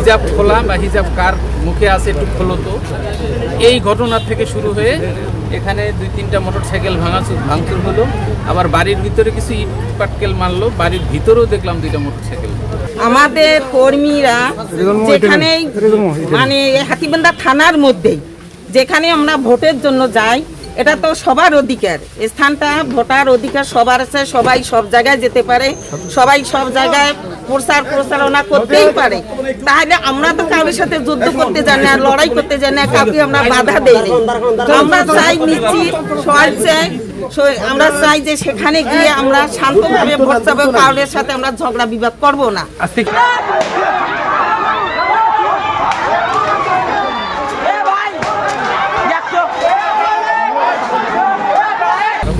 হিজাব খোলা বা হিজাব কার মুখে আছে একটু খোলো তো। এই ঘটনার থেকে শুরু হয়ে এখানে দুই তিনটা মোটর সাইকেল ভাঙাচুর ভাঙচুর হলো। আবার বাড়ির ভিতরে কিছু ইট পাটকেল মারলো বাড়ির ভিতরেও দেখলাম দুইটা মোটর সাইকেল আমাদের কর্মীরা যেখানে মানে হাতিবান্ধা থানার মধ্যেই যেখানে আমরা ভোটের জন্য যাই এটা তো সবার অধিকার। স্থানটা ভোটার অধিকার সবার আছে সবাই সব জায়গায় যেতে পারে। সবাই সব জায়গায় প্রচার প্রচারণা করতেই পারে। তাহলে আমরা তো কারোর সাথে যুদ্ধ করতে জানি না লড়াই করতে জানি না কাউকে আমরা বাধা দেই না। আমরা চাই নিশ্চিত সবাই চাই আমরা চাই যে সেখানে গিয়ে আমরা শান্তভাবে ভোট চাবো কারোর সাথে আমরা ঝগড়া বিবাদ করব না।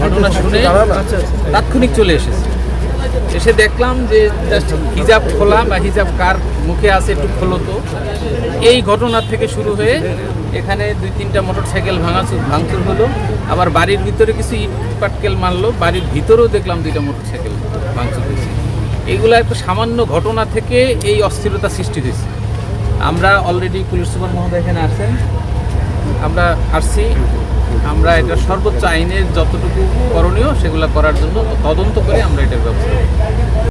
ঘটনা শুনে তাৎক্ষণিক চলে এসেছে। এসে দেখলাম যে জাস্ট হিজাব খোলা বা হিজাব কার মুখে আছে একটু খোলো তো। এই ঘটনার থেকে শুরু হয়ে এখানে দুই তিনটা মোটর সাইকেল ভাঙাচুর ভাঙচুর হলো। আবার বাড়ির ভিতরে কিছু ইট পাটকেল মারলো। বাড়ির ভিতরেও দেখলাম দুইটা মোটর সাইকেল ভাঙচুর হয়েছে। এইগুলো একটা সামান্য ঘটনা থেকে এই অস্থিরতা সৃষ্টি হয়েছে। আমরা অলরেডি পুলিশ সুপার মহোদয় এখানে আছেন। আমরা আসছি। আমরা এটা সর্বোচ্চ আইনের যতটুকু করণীয় সেগুলো করার জন্য তদন্ত করে আমরা এটার ব্যবস্থা।